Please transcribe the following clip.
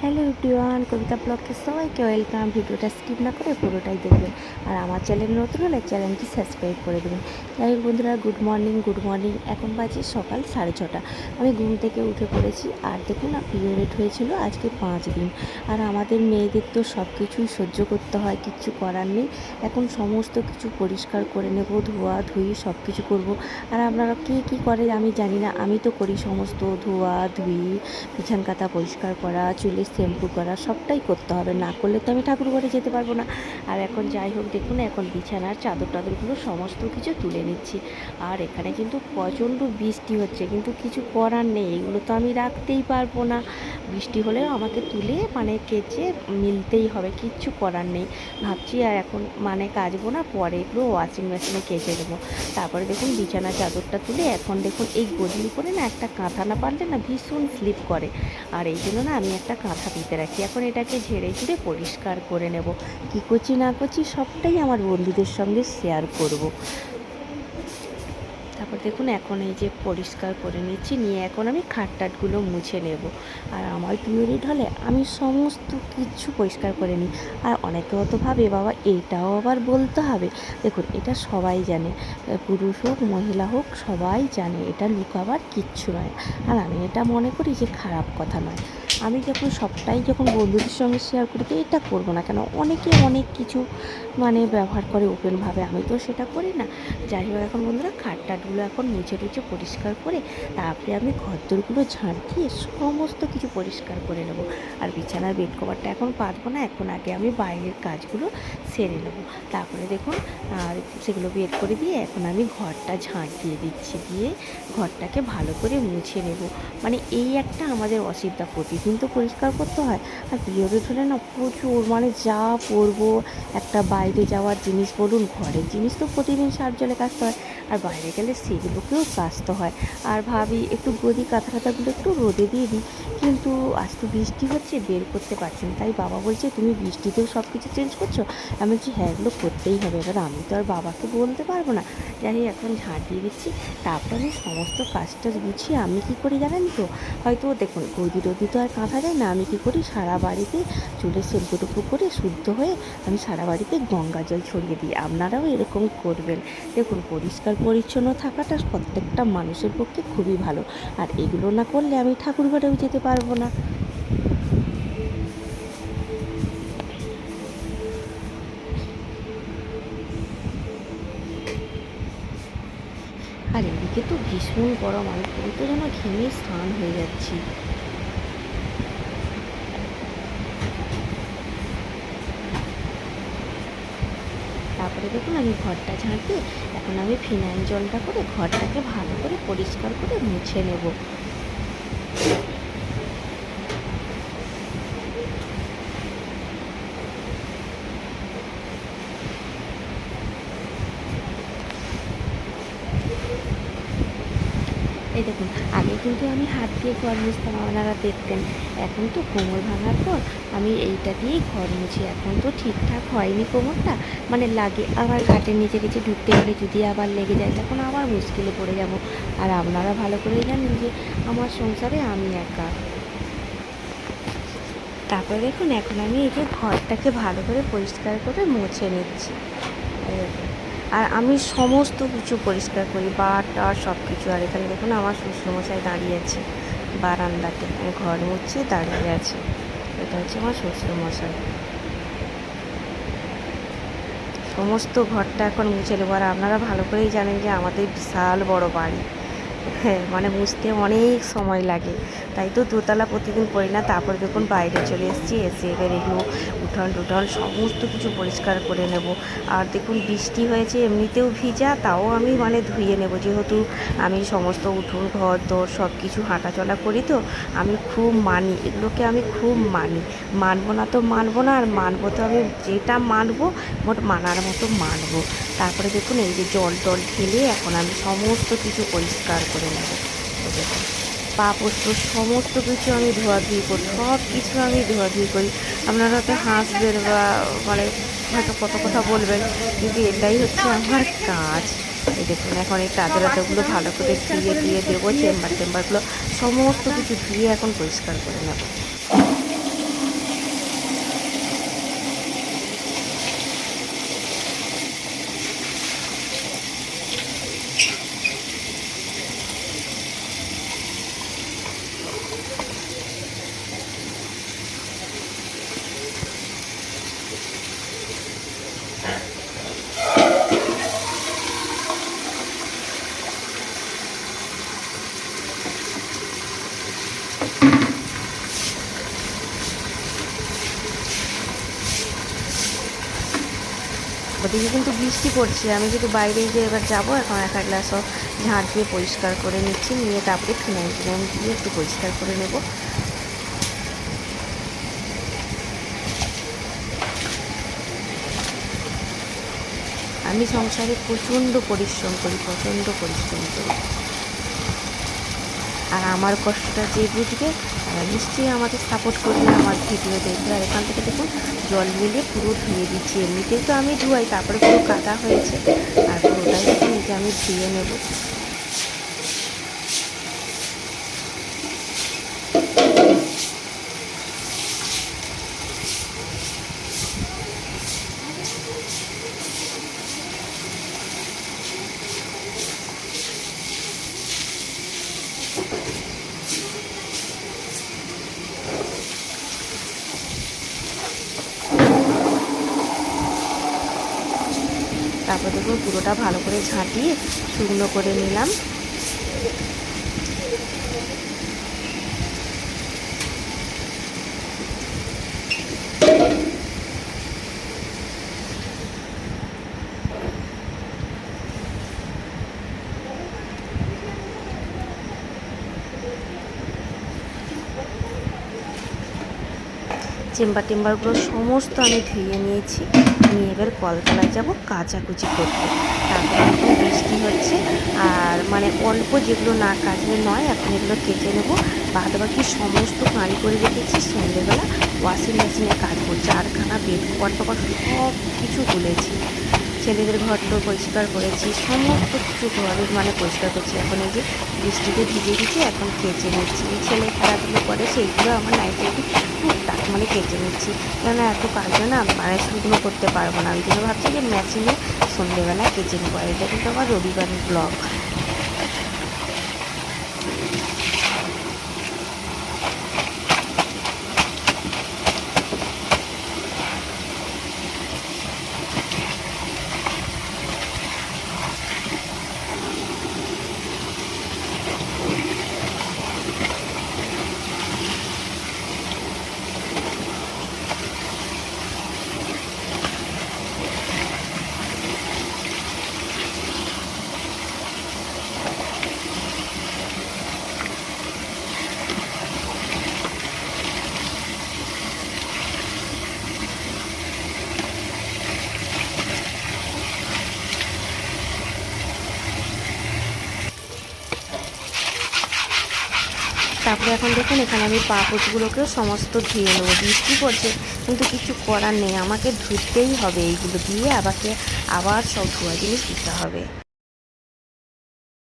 Hello everyone, কবিতা ব্লগকে সবাইকে welcome. ভিডিওটা skip না করে পুরোটাই দেখবেন। আর আমার চ্যানেল নতুন হলে চ্যানেলটি সাবস্ক্রাইব করে দেবেন। যাই হোক বন্ধুরা, গুড মর্নিং গুড মর্নিং। এখন বাজে সকাল সাড়ে ছটা। আমি ঘুম থেকে উঠে পড়েছি। আর দেখুন না, পিরিয়ড হয়েছিল, আজকে পাঁচ দিন। আর আমাদের মেয়েদের তো সব কিছুই সহ্য করতে হয়, কিচ্ছু করার নেই। এখন সমস্ত কিছু পরিষ্কার করে নেব, ধোয়া, ধুই সব কিছু করব। আর আপনারা কে কী করে আমি জানি না। আমি তো করি সমস্ত, ধোয়া, ধুই, বিছান কাতা পরিষ্কার করা, চুলে শ্যাম্পু করা, সবটাই করতে হবে। না করলে তো আমি ঠাকুর ঘরে যেতে পারব না। আর এখন যাই হোক, দেখুন, এখন বিছানার চাদর টাদরগুলো সমস্ত কিছু তুলে নিচ্ছি। আর এখানে কিন্তু প্রচণ্ড বৃষ্টি হচ্ছে, কিন্তু কিছু করার নেই। এগুলো তো আমি রাখতেই পারব না। বৃষ্টি হলেও আমাকে তুলে মানে কেচে মিলতেই হবে, কিচ্ছু করার নেই। ভাবছি আর এখন মানে কাচবো না, পরে এগুলো ওয়াশিং মেশিনে কেচে দেবো। তারপরে দেখুন বিছানা চাদরটা তুলে এখন দেখুন, এই গদির উপরে না একটা কাঁথা না পারলে না ভীষণ স্লিপ করে। আর এই জন্য না আমি একটা কাঁথা দিতে রাখি। এখন এটাকে ঝেড়ে ঝুড়ে পরিষ্কার করে নেব। কী করছি না করছি সবটাই আমার বন্ধুদের সঙ্গে শেয়ার করব। তারপর দেখুন, এখন এই যে পরিষ্কার করে নিচ্ছি, নিয়ে এখন আমি খাটটাটগুলো মুছে নেব। আর আমার পিরিয়ড হলে, আমি সমস্ত কিছু পরিষ্কার করে নিই। আর অনেকে হয়তো ভাবে, বাবা, এটাও আবার বলতে হবে। দেখুন, এটা সবাই জানে। পুরুষ হোক, মহিলা হোক, সবাই জানে, এটা লুকাবার কিচ্ছু নয়। আর আমি এটা মনে করি যে খারাপ কথা নয়। আমি যখন সবটাই যখন বন্ধুদের সঙ্গে শেয়ার করি তো এটা করব না কেন, অনেকে অনেক কিছু মানে ব্যবহার করে ওপেনভাবে, আমি তো সেটা করি না। যাই হোক এখন বন্ধুরা খাট টাটগুলো এখন মুছে টুছে পরিষ্কার করে তারপরে আমি ঘরদোরগুলো ঝাঁট দিয়ে সমস্ত কিছু পরিষ্কার করে নেব। আর বিছানার বেড কভারটা এখন পাতবো না, এখন আগে আমি বাইরের কাজগুলো সেরে নেব। তারপরে দেখুন, আর সেগুলো বের করে দিয়ে এখন আমি ঘরটা ঝাঁট দিয়ে দিচ্ছি, দিয়ে ঘরটাকে ভালো করে মুছে নেব। মানে এই একটা আমাদের অসুবিধা প্রতিদিন তো পরিষ্কার করতে হয়। আর পিরিয়ডে ধরে না প্রচুর মানে যা পরবো, একটা বাইরে যাওয়ার জিনিস বলুন, ঘরের জিনিস তো প্রতিদিন সার জলে কাচতে হয়। আর বাইরে গেলে সেগুলোকেও কাচতে হয়। আর ভাবি, একটু গদি কাঁথা কাঁথাগুলো একটু রোদে দিয়ে দিই। কিন্তু আজ তো বৃষ্টি হচ্ছে, বের করতে পারছি না। তাই বাবা বলছে, তুমি বৃষ্টিতেও সব কিছু চেঞ্জ করছ? আমি বলছি হ্যাঁ এগুলো করতেই হবে। এবার আমি তো আর বাবাকে বলতে পারব না। যাই এখন ঝাঁট দিয়ে দিচ্ছি। তারপর আমি সমস্ত কাজটা গুছিয়ে, আমি কী করি জানেন তো? হয়তো দেখুন, গদি রদি তো আর কাঁথা যায় না। আমি কী করি, সারা বাড়িতে চুলের শ্যাম্পু টুপু করে শুদ্ধ হয়ে আমি সারা বাড়িতে গঙ্গা জল ছড়িয়ে দিই। আপনারাও এরকম করবেন। দেখুন, পরিষ্কার পরিচ্ছন্ন থাকাটা প্রত্যেকটা মানুষের পক্ষে খুবই ভালো। আর এগুলো না করলে আমি ঠাকুর ঘরেও যেতে পারব না। আর এদিকে তো ভীষণ গরম, আমি পুরো তো যেন ঘেমে স্নান হয়ে যাচ্ছি। তারপরে দেখুন আমি ঘরটা ঝাঁটে এখন আমি ফিনাইল জলটা করে ঘরটাকে ভালো করে পরিষ্কার করে মুছে নেব। এই দেখুন, আগে কিন্তু আমি হাত দিয়ে ঘর মুছতাম, আপনারা দেখতেন। এখন তো কোমর ভাঙার পর আমি এইটা দিয়েই ঘর মুছি। এখন তো ঠিকঠাক হয়নি কোমরটা। মানে লাগে, আবার ঘাটের নিচে কিছু ঢুকতে গেলে যদি আবার লেগে যায়, তখন আবার মুশকিলে পড়ে যাব। আর আপনারা ভালো করেই জানেন যে আমার সংসারে আমি একা। তারপরে দেখুন, এখন আমি এই যে ঘরটাকে ভালো করে পরিষ্কার করে মুছে নিচ্ছি। আর আমি সমস্ত কিছু পরিষ্কার করি, বার টার সব কিছু আর এখানে দেখুন আমার শ্বশুরমশাই দাঁড়িয়ে আছে বারান্দাতে আমি ঘর মুছে দাঁড়িয়ে আছে। এটা হচ্ছে আমার শ্বশুরমশাই। সমস্ত ঘরটা এখন মুছে নেব। আর আপনারা ভালো করেই জানেন যে আমাদের বিশাল বড় বাড়ি। হ্যাঁ মানে মুছতে অনেক সময় লাগে। তাই তো দোতলা প্রতিদিন করি না, তারপর দেখুন বাইরে চলে এসেছি, এসে এবার এগুলো উঠান টুঠান সমস্ত কিছু পরিষ্কার করে নেব। আর দেখুন, বৃষ্টি হয়েছে, এমনিতেও ভিজা, তাও আমি মানে ধুয়ে নেব। যেহেতু আমি সমস্ত উঠোন, ঘর, দর সব কিছু হাঁটাচলা করি তো, আমি খুব মানি। এগুলোকে আমি খুব মানি। মানবো না তো মানবো না, আর মানবো তো আমি যেটা মানবো, মোট মানার মতো মানবো। তারপরে দেখুন, এই যে জল টল ঢেলে এখন আমি সমস্ত কিছু পরিষ্কার করে নেব। দেখুন পা পোস্ত সমস্ত কিছু আমি ধোয়াধুয়ি করি, সব কিছু আমি ধোয়াধুয়ি করি। আপনারা হয়তো হাসবেন বা মানে হয়তো কত কথা বলবেন, কিন্তু এটাই হচ্ছে আমার কাজ। এই দেখুন, এখন এই কাজের হাতাগুলো ভালো করে ধুয়ে দিয়ে দেবো, চেম্বার টেম্বারগুলো সমস্ত কিছু ধুয়ে এখন পরিষ্কার করে নেব। ওদিকে কিন্তু বৃষ্টি পড়ছে। আমি যদি বাইরে যে এবার যাব, এখন এক এক গ্লাস ঝাঁট দিয়ে পরিষ্কার করে নিচ্ছি, নিয়ে তারপরে ফিনাইল ফিনাইল দিয়ে একটু পরিষ্কার করে নেব। আমি সংসারে প্রচণ্ড পরিশ্রম করি, প্রচণ্ড পরিশ্রম করি। আর আমার কষ্টটা যে বুঝবে, তারা নিশ্চয়ই আমাকে সাপোর্ট করবে, আমার ভিডিও দেখবে। আর এখান থেকে দেখুন, জল মিলে পুরো ধুয়ে দিচ্ছি। এমনিতেই তো আমি ধুয়াই, তারপরে পুরো কাদা হয়েছে। আর পুরোটাই দেখুন যে আমি ধুয়ে নেব। তারপর দেখুন পুরোটা ভালো করে ঝাঁটিয়ে শুকনো করে নিলাম। চেম্বার টেম্বারগুলো সমস্ত আমি ধুয়ে নিয়েছি। নিয়ে এবার কলতলায় যাব কাচাকুচি করতে। তারপর বৃষ্টি হচ্ছে আর মানে অল্প যেগুলো না কাচলে নয়, এখন এগুলো কেটে নেব। বাদ বাকি সমস্ত কাঁড়ি করে রেখেছি সন্ধ্যেবেলা ওয়াশিং মেশিনে কাজ করছে। আরখানা বেড কভার সব কিছু তুলেছি। ছেলেদের ঘরটা পরিষ্কার করেছি, সমস্ত কিছু ঘরে মানে পরিষ্কার করছি। এখন এই যে বৃষ্টিতে ভিজে গেছি, এখন কেচে নিচ্ছি। ছেলে খেলাধুলো করে, সেইগুলো আমার নাইটে টুকটাক মানে কেচে নিচ্ছি। কেননা এত কাজও না মানে শুকনো করতে পারব না। আমি জন্য ভাবছি যে মেশিনে সন্ধ্যেবেলা কেচে নেব। এটা কিন্তু আমার রবিবারের ব্লগ তারপরে এখন দেখুন, এখানে আমি পাপোচগুলোকেও সমস্ত ধুয়ে নেব। বৃষ্টি পড়ছে, কিন্তু কিছু করার নেই। আমাকে ধুতেই হবে এইগুলো দিয়ে, আমাকে আবার সব ধোয়া জিনিস দিতে হবে।